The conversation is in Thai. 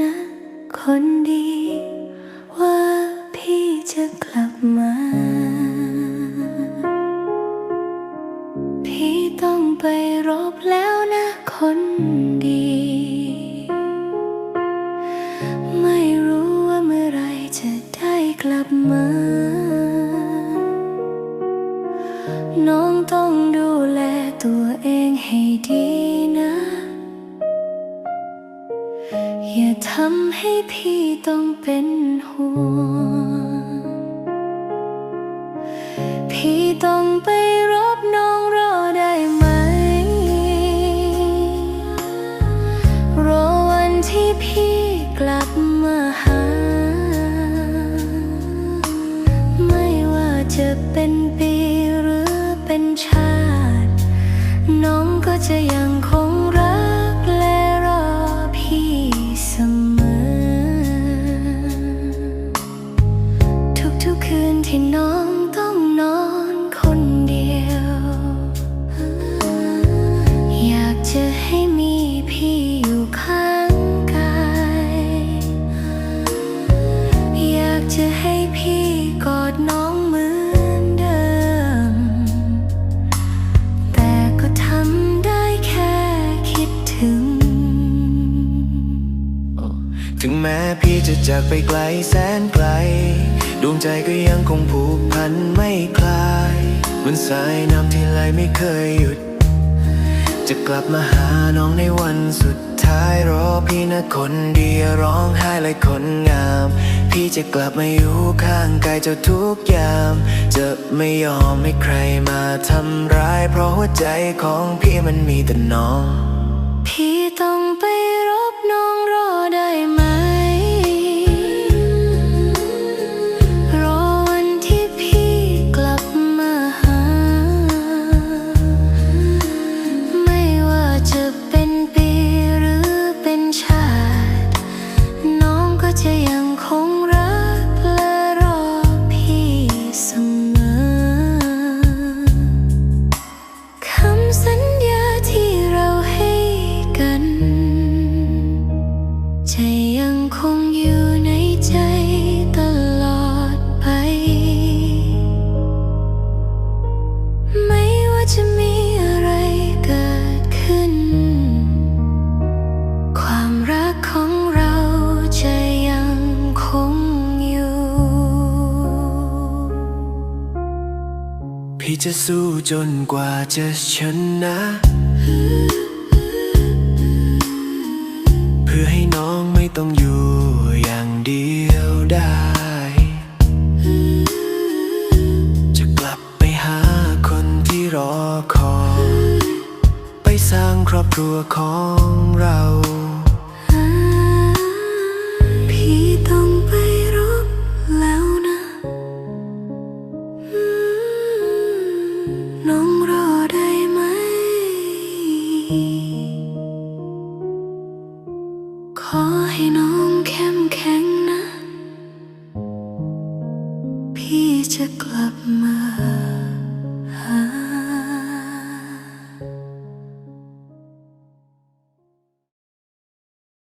นะคนดี ว่าพี่จะกลับมา พี่ต้องไปรบแล้วนะคนดี ไม่รู้ว่าเมื่อไรจะได้กลับมา น้องต้องดูแลตัวเองให้ดี อย่าทำให้พี่ต้องเป็นห่วง พี่ต้องไปรบน้องรอได้ไหม รอวันที่พี่กลับมาหา ไม่ว่าจะเป็นปีหรือเป็นชาติ น้องก็จะยัง ถึงแม้พี่จะจากไปไกลแสนไกล ดวงใจก็ยังคงผูกพันไม่คลายเหมือนสายน้ำที่ไหลไม่เคยหยุด จะกลับมาหาน้องในวันสุดท้ายรอพี่นะคนเดียวร้องไห้เลยคนงาม พี่จะกลับมาอยู่ข้างกายเจ้าทุกยาม จะไม่ยอมให้ใครมาทำร้าย เพราะหัวใจของพี่มันมีแต่น้อง พี่ ใจะยังคงอยู่ในใจตลอดไป ไม่ว่าจะมีอะไรเกิดขึ้น ความรักของเราจะยังคงอยู่ พี่จะสู้จนกว่าจะชนะ น้องไม่ต้องอยู่อย่างเดียวได้ จะกลับไปหาคนที่รอคอย ไปสร้างครอบครัวของเรา ให้น้องเข้มแข็งนะ พี่จะกลับมา